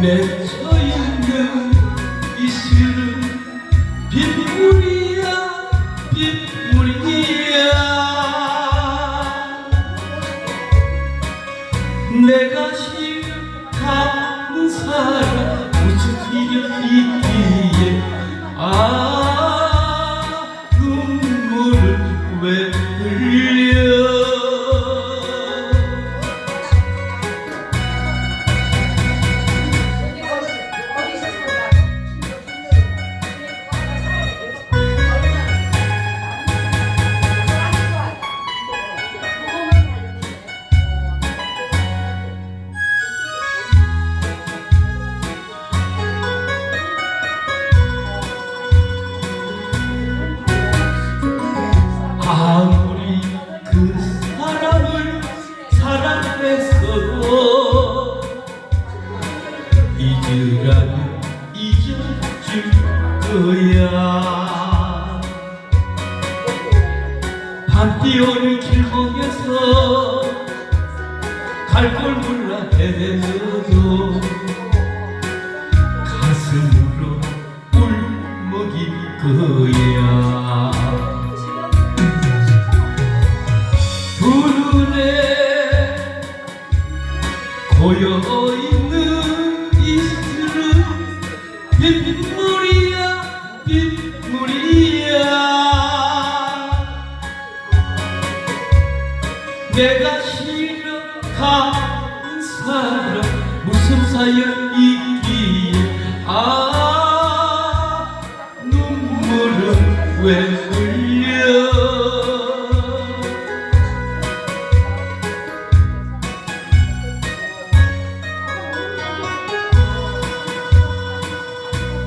맺혀 있는 이슬은 빗물이야 빗물이야. 내가 싫다는 사람 무슨 있기 잊으라면 잊어줄 거야. 밤비 오는 길목에서 갈 걸 몰라 헤매어도 가슴으로 울먹일 거야. 두 눈에 고여있 물이야. 내가 싫어하는 사람 무슨 사연 있